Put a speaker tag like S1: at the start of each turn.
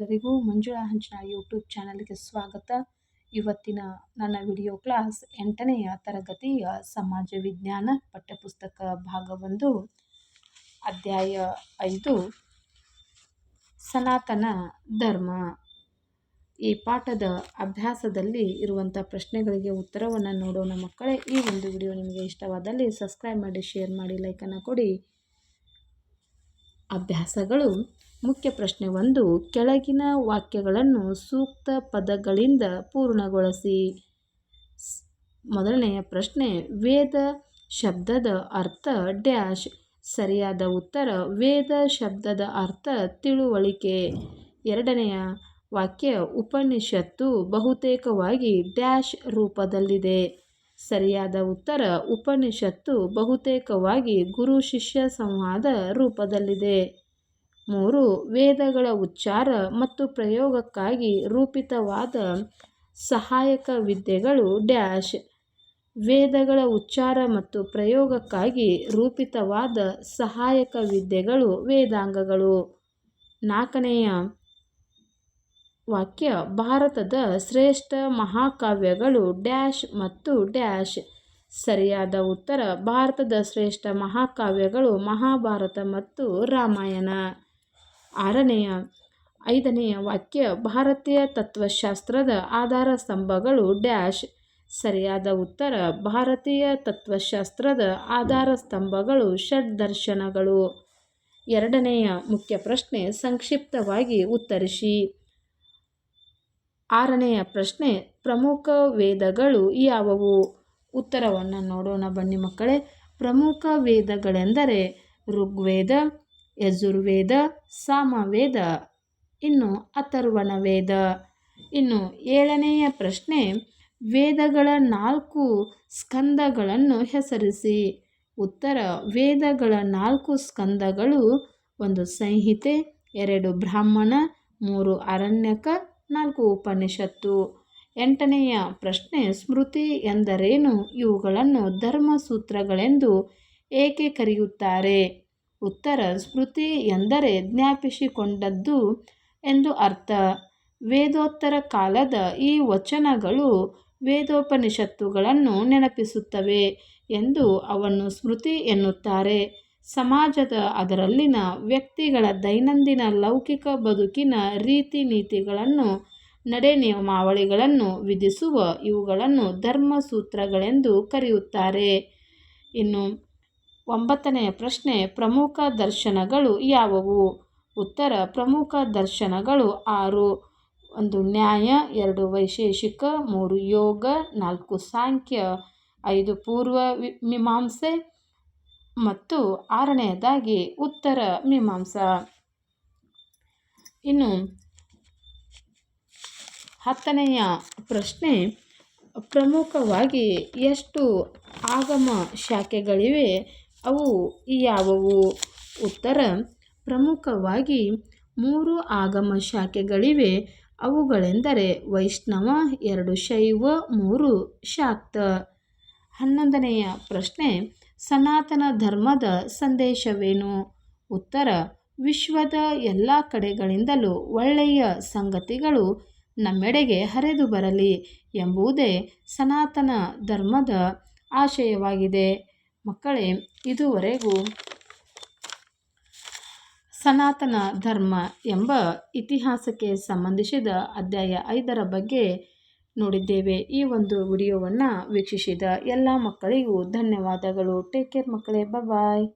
S1: ಎಲ್ಲರಿಗೂ ಮಂಜುಳಾ ಹಂಚಿನ ಯೂಟ್ಯೂಬ್ ಚಾನಲ್ಗೆ ಸ್ವಾಗತ. ಇವತ್ತಿನ ನನ್ನ ವಿಡಿಯೋ ಕ್ಲಾಸ್ ಎಂಟನೆಯ ತರಗತಿಯ ಸಮಾಜ ವಿಜ್ಞಾನ ಪಠ್ಯಪುಸ್ತಕ ಭಾಗ ಒಂದು ಅಧ್ಯಾಯ ಐದು, ಸನಾತನ ಧರ್ಮ. ಈ ಪಾಠದ ಅಭ್ಯಾಸದಲ್ಲಿ ಇರುವಂಥ ಪ್ರಶ್ನೆಗಳಿಗೆ ಉತ್ತರವನ್ನು ನೋಡೋಣ ಮಕ್ಕಳೇ. ಈ ಒಂದು ವಿಡಿಯೋ ನಿಮಗೆ ಇಷ್ಟವಾದಲ್ಲಿ ಸಬ್ಸ್ಕ್ರೈಬ್ ಮಾಡಿ, ಶೇರ್ ಮಾಡಿ, ಲೈಕನ್ನು ಕೊಡಿ. ಅಭ್ಯಾಸಗಳು ಮುಖ್ಯ ಪ್ರಶ್ನೆ ಒಂದು. ಕೆಳಗಿನ ವಾಕ್ಯಗಳನ್ನು ಸೂಕ್ತ ಪದಗಳಿಂದ ಪೂರ್ಣಗೊಳಿಸಿ. ಮೊದಲನೆಯ ಪ್ರಶ್ನೆ, ವೇದ ಶಬ್ದದ ಅರ್ಥ ಡ್ಯಾಶ್. ಸರಿಯಾದ ಉತ್ತರ, ವೇದ ಶಬ್ದದ ಅರ್ಥ ತಿಳುವಳಿಕೆ. ಎರಡನೆಯ ವಾಕ್ಯ ಉಪನಿಷತ್ತು ಬಹುತೇಕವಾಗಿ ಡ್ಯಾಶ್ ರೂಪದಲ್ಲಿದೆ. ಸರಿಯಾದ ಉತ್ತರ ಉಪನಿಷತ್ತು ಬಹುತೇಕವಾಗಿ ಗುರು ಶಿಷ್ಯ ಸಂವಾದ ರೂಪದಲ್ಲಿದೆ. ಮೂರು, ವೇದಗಳ ಉಚ್ಚಾರ ಮತ್ತು ಪ್ರಯೋಗಕ್ಕಾಗಿ ರೂಪಿತವಾದ ಸಹಾಯಕ ವಿದ್ಯೆಗಳು ಡ್ಯಾಶ್. ವೇದಗಳ ಉಚ್ಚಾರ ಮತ್ತು ಪ್ರಯೋಗಕ್ಕಾಗಿ ರೂಪಿತವಾದ ಸಹಾಯಕ ವಿದ್ಯೆಗಳು ವೇದಾಂಗಗಳು. ನಾಲ್ಕನೆಯ ವಾಕ್ಯ, ಭಾರತದ ಶ್ರೇಷ್ಠ ಮಹಾಕಾವ್ಯಗಳು ಡ್ಯಾಶ್ ಮತ್ತು ಡ್ಯಾಶ್. ಸರಿಯಾದ ಉತ್ತರ, ಭಾರತದ ಶ್ರೇಷ್ಠ ಮಹಾಕಾವ್ಯಗಳು ಮಹಾಭಾರತ ಮತ್ತು ರಾಮಾಯಣ. ಆರನೆಯ, ಐದನೆಯ ವಾಕ್ಯ, ಭಾರತೀಯ ತತ್ವಶಾಸ್ತ್ರದ ಆಧಾರ ಸ್ತಂಭಗಳು ಡ್ಯಾಶ್. ಸರಿಯಾದ ಉತ್ತರ, ಭಾರತೀಯ ತತ್ವಶಾಸ್ತ್ರದ ಆಧಾರ ಸ್ತಂಭಗಳು ಷಡ್ ದರ್ಶನಗಳು. ಎರಡನೆಯ ಮುಖ್ಯ ಪ್ರಶ್ನೆ, ಸಂಕ್ಷಿಪ್ತವಾಗಿ ಉತ್ತರಿಸಿ. ಆರನೆಯ ಪ್ರಶ್ನೆ, ಪ್ರಮುಖ ವೇದಗಳು ಯಾವುವು? ಉತ್ತರವನ್ನು ನೋಡೋಣ ಬನ್ನಿ ಮಕ್ಕಳೇ. ಪ್ರಮುಖ ವೇದಗಳೆಂದರೆ ಋಗ್ವೇದ, ಯಜುರ್ವೇದ, ಸಾಮವೇದ. ಇನ್ನು ಅಥರ್ವಣ ವೇದ ಇನ್ನು ಏಳನೆಯ ಪ್ರಶ್ನೆ, ವೇದಗಳ ನಾಲ್ಕು ಸ್ಕಂದಗಳನ್ನು ಹೆಸರಿಸಿ. ಉತ್ತರ, ವೇದಗಳ ನಾಲ್ಕು ಸ್ಕಂದಗಳು ಒಂದು ಸಂಹಿತೆ, ಎರಡು ಬ್ರಾಹ್ಮಣ, ಮೂರು ಅರಣ್ಯಕ ನಾಲ್ಕು ಉಪನಿಷತ್ತು. ಎಂಟನೆಯ ಪ್ರಶ್ನೆ, ಸ್ಮೃತಿ ಎಂದರೇನು? ಇವುಗಳನ್ನು ಧರ್ಮಸೂತ್ರಗಳೆಂದು ಏಕೆ ಕರೆಯುತ್ತಾರೆ? ಉತ್ತರ, ಸ್ಮೃತಿ ಎಂದರೆ ಜ್ಞಾಪಿಸಿಕೊಂಡದ್ದು ಎಂದು ಅರ್ಥ. ವೇದೋತ್ತರ ಕಾಲದ ಈ ವಚನಗಳು ವೇದೋಪನಿಷತ್ತುಗಳನ್ನು ನೆನಪಿಸುತ್ತವೆ ಎಂದು ಅವನ್ನು ಸ್ಮೃತಿ ಎನ್ನುತ್ತಾರೆ. ಸಮಾಜದ ಅದರಲ್ಲಿನ ವ್ಯಕ್ತಿಗಳ ದೈನಂದಿನ ಲೌಕಿಕ ಬದುಕಿನ ರೀತಿ ನೀತಿಗಳನ್ನು, ನಡೆ ನಿಯಮಾವಳಿಗಳನ್ನು ವಿಧಿಸುವ ಇವುಗಳನ್ನು ಧರ್ಮಸೂತ್ರಗಳೆಂದು ಕರೆಯುತ್ತಾರೆ. ಇನ್ನು ಒಂಬತ್ತನೆಯ ಪ್ರಶ್ನೆ, ಪ್ರಮುಖ ದರ್ಶನಗಳು ಯಾವುವು? ಉತ್ತರ, ಪ್ರಮುಖ ದರ್ಶನಗಳು ಆರು. ಒಂದು, ನ್ಯಾಯ, ಎರಡು, ವೈಶೇಷಿಕ, ಮೂರು, ಯೋಗ, ನಾಲ್ಕು, ಸಾಂಖ್ಯ, ಐದು, ಪೂರ್ವ ಮೀಮಾಂಸೆ ಮತ್ತು ಆರನೆಯದಾಗಿ ಉತ್ತರ ಮೀಮಾಂಸಾ. ಇನ್ನು ಹತ್ತನೆಯ ಪ್ರಶ್ನೆ, ಪ್ರಮುಖವಾಗಿ ಎಷ್ಟು ಆಗಮ ಶಾಖೆಗಳಿವೆ? ಅವು ಯಾವುವು? ಉತ್ತರ, ಪ್ರಮುಖವಾಗಿ ಮೂರು ಆಗಮ ಶಾಖೆಗಳಿವೆ. ಅವುಗಳೆಂದರೆ ವೈಷ್ಣವ, ಎರಡು ಶೈವ, ಮೂರು ಶಾಕ್ತ. ಹನ್ನೊಂದನೆಯ ಪ್ರಶ್ನೆ ಸನಾತನ ಧರ್ಮದ ಸಂದೇಶವೇನು? ಉತ್ತರ, ವಿಶ್ವದ ಎಲ್ಲ ಕಡೆಗಳಿಂದಲೂ ಒಳ್ಳೆಯ ಸಂಗತಿಗಳು ನಮ್ಮೆಡೆಗೆ ಹರಿದು ಬರಲಿ ಎಂಬುದೇ ಸನಾತನ ಧರ್ಮದ ಆಶಯವಾಗಿದೆ. ಮಕ್ಕಳೇ, ಇದುವರೆಗೂ ಸನಾತನ ಧರ್ಮ ಎಂಬ ಇತಿಹಾಸಕ್ಕೆ ಸಂಬಂಧಿಸಿದ ಅಧ್ಯಾಯ ಐದರ ಬಗ್ಗೆ ನೋಡಿದ್ದೇವೆ. ಈ ಒಂದು ವಿಡಿಯೋವನ್ನು ವೀಕ್ಷಿಸಿದ ಎಲ್ಲ ಮಕ್ಕಳಿಗೂ ಧನ್ಯವಾದಗಳು. ಟೇಕ್ ಕೇರ್ ಮಕ್ಕಳೇ. ಬಾಯ್